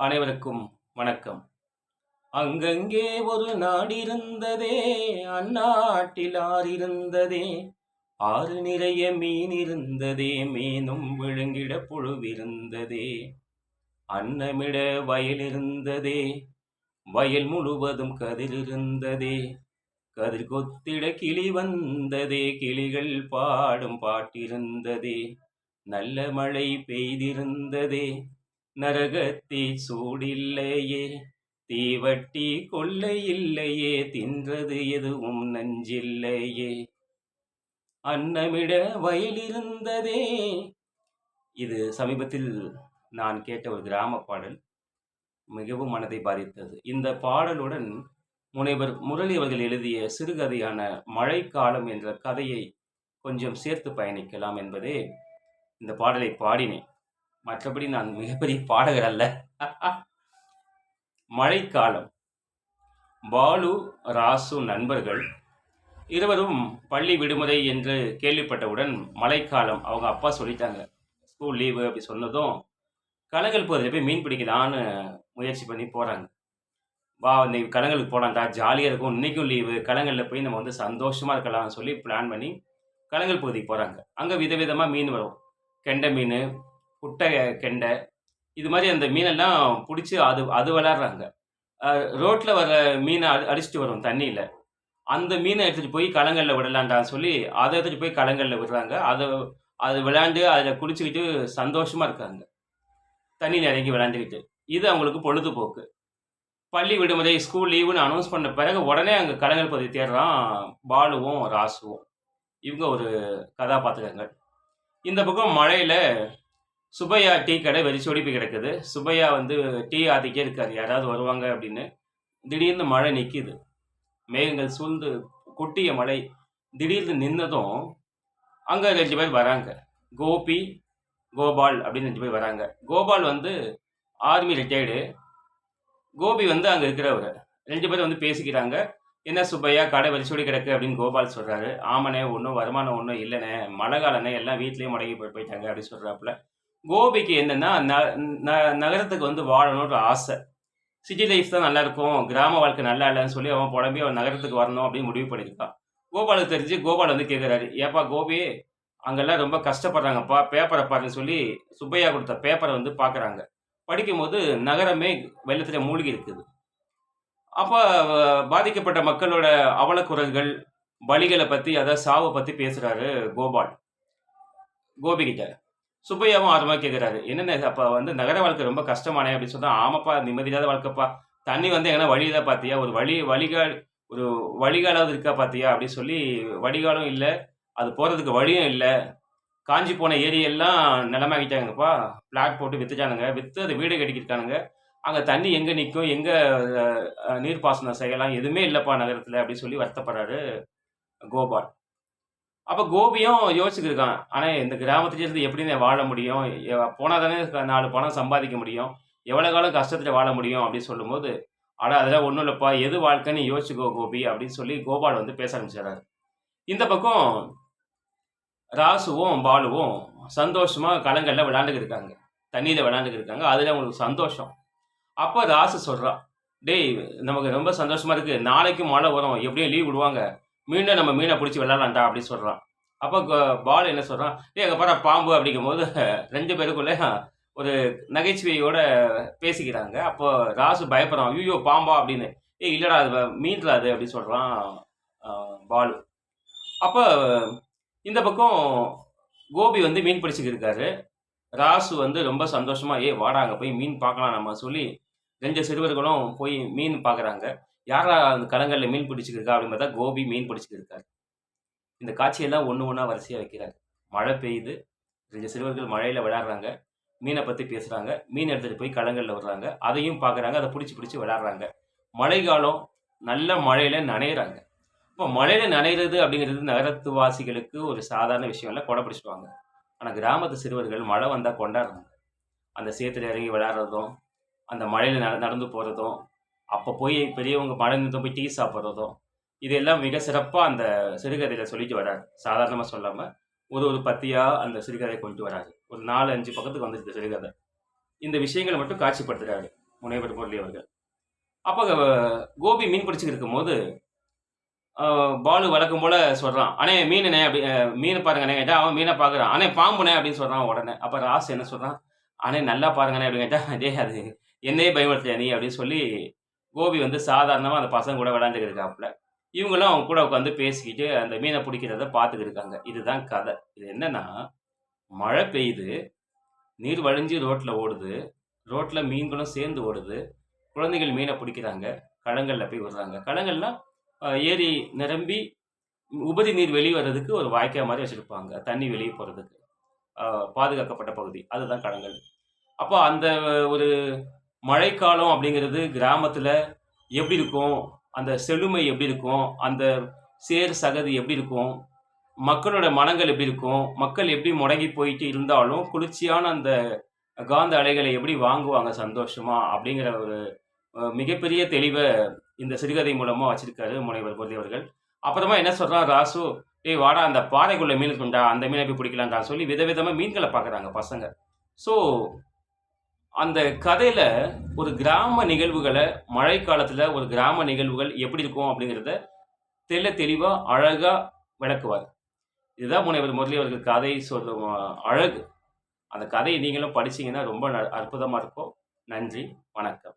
அனைவருக்கும் வணக்கம். அங்கங்கே ஒரு நாடிருந்ததே அந்நாட்டில் ஆறிருந்ததே ஆறு நிறைய மீன் இருந்ததே மீனும் விழுங்கிட புழுவிருந்ததே. அன்னமிட வயல் இருந்ததே வயல் முழுவதும் கதிர் இருந்ததே கதிர் கொத்திட கிளி வந்ததே கிளிகள் பாடும் பாட்டிருந்ததே நல்ல மழை பெய்திருந்ததே நரகத்தீ சூடில்லையே தீவட்டி கொள்ளையில்லையே தின்றது எதுவும் நஞ்சில்லையே. அன்னமிட வயலிருந்ததே. இது சமீபத்தில் நான் கேட்ட ஒரு கிராம பாடல். மிகவும் மனதை பாதித்தது. இந்த பாடலுடன் முனைவர் முரளி அவர்கள் எழுதிய சிறுகதையான மழைக்காலம் என்ற கதையை கொஞ்சம் சேர்த்து பயணிக்கலாம் என்பதே இந்த பாடலை பாடினேன். மற்றபடி நான் மிகப்பெரிய பாடகர் அல்ல. மழைக்காலம். பாலு ராசு நண்பர்கள் இருவரும் பள்ளி விடுமுறை என்று கேள்விப்பட்டவுடன் மழைக்காலம் அவங்க அப்பா சொல்லிட்டாங்க. ஸ்கூல் லீவு அப்படி சொன்னதும் கலங்கல் பகுதியில் போய் மீன் பிடிக்கலான்னு முயற்சி பண்ணி போகிறாங்க வா இன்னைக்கு கலங்களுக்கு போகலாம்டா ஜாலியாக இருக்கும் இன்றைக்கும் லீவு கலங்களில் போய் நம்ம வந்து சந்தோஷமாக இருக்கலாம்னு சொல்லி பிளான் பண்ணி கலங்கல் பகுதிக்கு போகிறாங்க அங்கே விதவிதமாக மீன் வரும். கெண்டை மீன் குட்டை கெண்டை இது மாதிரி அந்த மீனெல்லாம் பிடிச்சி அது அது விளாட்றாங்க ரோட்டில் வர மீனை அடி அடிச்சுட்டு வரும் தண்ணியில். அந்த மீனை எடுத்துகிட்டு போய் களங்களில் விடலான்டான்னு சொல்லி அதை எடுத்துகிட்டு போய் களங்களில் விடுறாங்க. அதை அது விளையாண்டு அதில் குளிச்சுக்கிட்டு சந்தோஷமாக இருக்காங்க. தண்ணியில் இறங்கி விளையாண்டுக்கிட்டு. இது அவங்களுக்கு பொழுதுபோக்கு. பள்ளி விடுமுறை ஸ்கூல் லீவுன்னு அனௌன்ஸ் பண்ண பிறகு உடனே அங்கே கலைஞர் பகுதி தேடுறான் பாலுவும் ராசுவும். இவங்க ஒரு கதாபாத்திரங்கள். இந்த பக்கம் மழையில் சுபையா டீ கடை வெறிச்சோடி போய் கிடக்குது. சுபையா வந்து டீ ஆதிக்கே இருக்காரு யாராவது வருவாங்க அப்படின்னு திடீர்னு மழை நிற்கிது மேகங்கள் சூழ்ந்து கொட்டிய மழை திடீர்னு நின்னதும் அங்கே ரெண்டு பேர் வராங்க. கோபி கோபால் அப்படின்னு ரெண்டு பேர் வராங்க. கோபால் வந்து ஆர்மி ரிட்டையர்டு கோபி வந்து அங்கே இருக்கிறவர். ரெண்டு பேரும் வந்து பேசிக்கிறாங்க. என்ன சுப்பையா கடை வரிசோடி கிடக்கு அப்படின்னு கோபால் சொல்கிறாரு ஆமனே ஒன்றும் வருமானம் ஒன்றும் இல்லைண்ணே. மழை காலண்ணே எல்லாம் வீட்லேயும் முடங்கி போய் போயிட்டாங்க அப்படின்னு சொல்கிறாப்புல கோபிக்கு என்னென்னா ந ந- நகரத்துக்கு வந்து வாழணுன்ற ஆசை. சிட்டி லைஃப் தான் நல்லா இருக்கும் கிராம வாழ்க்கை நல்லா இல்லைன்னு சொல்லி அவன் புலம்பி அவன் நகரத்துக்கு வரணும் அப்படின்னு முடிவு பண்ணியிருக்கான் கோபாலுக்கு தெரிஞ்சு கோபால் வந்து கேட்குறாரு ஏப்பா கோபி அங்கெல்லாம் ரொம்ப கஷ்டப்படுறாங்கப்பா பேப்பரை பாருன்னு சொல்லி சுப்பையா கொடுத்த பேப்பரை வந்து பார்க்குறாங்க படிக்கும்போது நகரமே வெள்ளத்தில் மூழ்கி இருக்குது. அப்போ பாதிக்கப்பட்ட மக்களோட அவலக்குரல்கள் பலிகளை பற்றி அதாவது சாவை பற்றி பேசுகிறாரு கோபால். கோபிகிட்ட. கிட்ட சுப்பையாவும் ஆர்வமாக கேட்குறாரு என்னென்ன அப்போ வந்து நகர வாழ்க்கை ரொம்ப கஷ்டமானே அப்படின்னு சொன்னால் ஆமாப்பா நிம்மதியில்லாத வாழ்க்கைப்பா. தண்ணி வந்து எங்கன்னா வழியை பார்த்தியா ஒரு வழி வழிகால் ஒரு வழிகாலாவது இருக்கா பார்த்தியா அப்படின்னு சொல்லி வடிகாலும் இல்லை அது போகிறதுக்கு வழியும் இல்லை. காஞ்சி போன ஏரியெல்லாம் நிலமாக்கிட்டாங்கப்பா. பிளாட் போட்டு வித்துட்டானுங்க. விற்று அது வீடு கட்டிக்கிட்டானுங்க அங்கே தண்ணி எங்கே நிற்கும் எங்கே நீர்ப்பாசனம் செய்யலாம் எதுவுமே இல்லைப்பா நகரத்தில் அப்படின்னு சொல்லி வருத்தப்படுறாரு கோபால். அப்போ கோபியும் யோசிச்சுருக்கான் ஆனால் இந்த கிராமத்துல இருந்து எப்படி நான் வாழ முடியும்? போனால் தானே நாலு பணம் சம்பாதிக்க முடியும்? எவ்வளோ காலம் கஷ்டத்தில் வாழ முடியும்? அப்படின்னு சொல்லும்போது ஆனால் அதெல்லாம் ஒன்றும் இல்லைப்பா. எது வாழ்க்கைன்னு யோசிச்சுக்கோ கோபி அப்படின்னு சொல்லி கோபால் வந்து பேச ஆரம்பிச்சிடறாரு. இந்த பக்கம் ராசுவும் பாலுவும் சந்தோஷமாக களங்களில் விளாண்டுக்கிருக்காங்க தண்ணியில் விளாண்டுக்கிருக்காங்க அதில் அவங்களுக்கு சந்தோஷம். அப்போ ராசு சொல்கிறான் டேய் நமக்கு ரொம்ப சந்தோஷமாக இருக்குது நாளைக்கு மழை வரும். எப்படியும் லீவ் விடுவாங்க. மீண்டும் நம்ம மீனை பிடிச்சி விளாட்லாம்டா அப்படின்னு சொல்கிறான் அப்போ பால் என்ன சொல்கிறான் ஏ எங்கள் பாரு பாம்பு அப்படிங்கும் போது ரெண்டு பேருக்குள்ளே ஒரு நகைச்சுவையோட பேசிக்கிறாங்க. அப்போ ராசு பயப்படுறான் ஐயோ பாம்பா அப்படின்னு. ஏய் இல்லைடா அது வ- அது அப்படின்னு சொல்கிறான் பாலு. அப்போ இந்த பக்கம் கோபி வந்து மீன் பிடிச்சிக்கிட்டு இருக்காரு. ராசு வந்து ரொம்ப சந்தோஷமாக ஏ வாடா அங்கே போய் மீன் பார்க்கலாம் நம்ம சொல்லி ரெண்டு சிறுவர்களும் போய் மீன் பார்க்குறாங்க. யாரா அந்த கலங்களில் மீன் பிடிச்சிக்கிருக்கா அப்படின்னு பார்த்தா கோபி மீன் பிடிச்சிருக்காரு இந்த காட்சியெல்லாம் ஒன்று ஒன்றா வரிசையாக வைக்கிறாரு மழை பெய்யுது. ரெண்டு சிறுவர்கள் மழையில் விளையாடுறாங்க. மீனை பற்றி பேசுகிறாங்க மீன் எடுத்துகிட்டு போய் கலங்களில் விடுறாங்க. அதையும் பார்க்குறாங்க அதை பிடிச்சி பிடிச்சி விளையாடுறாங்க. மழை காலம் நல்ல மழையில் நனையிறாங்க. இப்போ மழையில் நனைகிறது அப்படிங்கிறது நகரத்து வாசிகளுக்கு ஒரு சாதாரண விஷயம் இல்லை. கொடை பிடிச்சிடுவாங்க. ஆனால் கிராமத்து சிறுவர்கள் மழை வந்தால் கொண்டாடுறாங்க. அந்த சேத்துல இறங்கி விளையாடுறதும் அந்த மழையில் நட நடந்து போகிறதும் அப்போ போய் பெரியவங்க மழை போய் டீ சாப்பிட்றதும் இதெல்லாம் மிக சிறப்பாக அந்த சிறுகதையில் சொல்லிட்டு வராரு. சாதாரணமாக சொல்லாமல் ஒரு ஒரு பத்தியாக அந்த சிறுகதையை கொண்டு வராரு. ஒரு நாலு அஞ்சு பக்கத்துக்கு வந்துருக்கு சிறுகதை. இந்த விஷயங்களை மட்டும் காட்சிப்படுத்துகிறாரு முனைவர் முரளி அவர்கள். அப்போ கோபி மீன் பிடிச்சிட்டு இருக்கும்போது பாலு வழக்கம் போல சொல்கிறான் அண்ணே மீனுண்ணே அப்படி மீனை பாருங்கண்ணே கேட்டா அவன் மீனை பார்க்குறான் அண்ணே பாம்புண்ணே அப்படின்னு சொல்கிறான் உடனே. அப்போ ராசு என்ன சொல்கிறான் அண்ணே நல்லா பாருங்கண்ணே அப்படின்னு கேட்டால் அதே அது என்னையே பயமுறுத்தியா நீ? அப்படின்னு சொல்லி கோபி வந்து சாதாரணமாக அந்த பசங்க கூட விளையாண்டுக்கிட்டு இருக்காப்புல. இவங்களும் அவங்க கூட உட்காந்து பேசிக்கிட்டு அந்த மீனை பிடிக்கிறத பார்த்துக்கிட்டு இருக்காங்க. இதுதான் கதை. இது என்னன்னா மழை பெய்யுது நீர் வழிஞ்சு ரோட்டில் ஓடுது ரோட்டில் மீன்களும் சேர்ந்து ஓடுது குழந்தைகள் மீனை பிடிக்கிறாங்க களங்களில் போய் விடுறாங்க. களங்கள்லாம் ஏரி நிரம்பி உபரி நீர் வெளியே வர்றதுக்கு ஒரு வாய்க்கால் மாதிரி வச்சுருப்பாங்க தண்ணி வெளியே போகிறதுக்கு பாதுகாக்கப்பட்ட பகுதி. அதுதான் களங்கள் அப்போ அந்த ஒரு மழைக்காலம் அப்படிங்கிறது கிராமத்தில் எப்படி இருக்கும்? அந்த செழுமை எப்படி இருக்கும்? அந்த சேர் சகதி எப்படி இருக்கும்? மக்களோட மனங்கள் எப்படி இருக்கும்? மக்கள் எப்படி முடங்கி போயிட்டு இருந்தாலும் குளிர்ச்சியான அந்த காந்த அலைகளை எப்படி வாங்குவாங்க சந்தோஷமா? அப்படிங்கிற ஒரு மிகப்பெரிய தெளிவை இந்த சிறுகதை மூலமாக வச்சிருக்காரு முனைவர் முரளி அவர்கள். அப்புறமா என்ன சொல்கிறான் ராசு? டேய் வாடா அந்த பாறைக்குள்ளே மீன் இருக்குண்டா அந்த மீனை போய் பிடிக்கலாம்டா சொல்லி விதவிதமாக மீன்களை பார்க்குறாங்க பசங்க. ஸோ அந்த கதையில் ஒரு கிராம நிகழ்வுகளை மழை ஒரு கிராம நிகழ்வுகள் எப்படி இருக்கும் அப்படிங்கிறத தெல்ல தெளிவாக அழகாக விளக்குவார். இதுதான் முனைவர் முரளி அவர்கள் கதை சொல்லும் அழகு. அந்த கதையை நீங்களும் படிச்சீங்கன்னா ரொம்ப ந- இருக்கும். நன்றி வணக்கம்.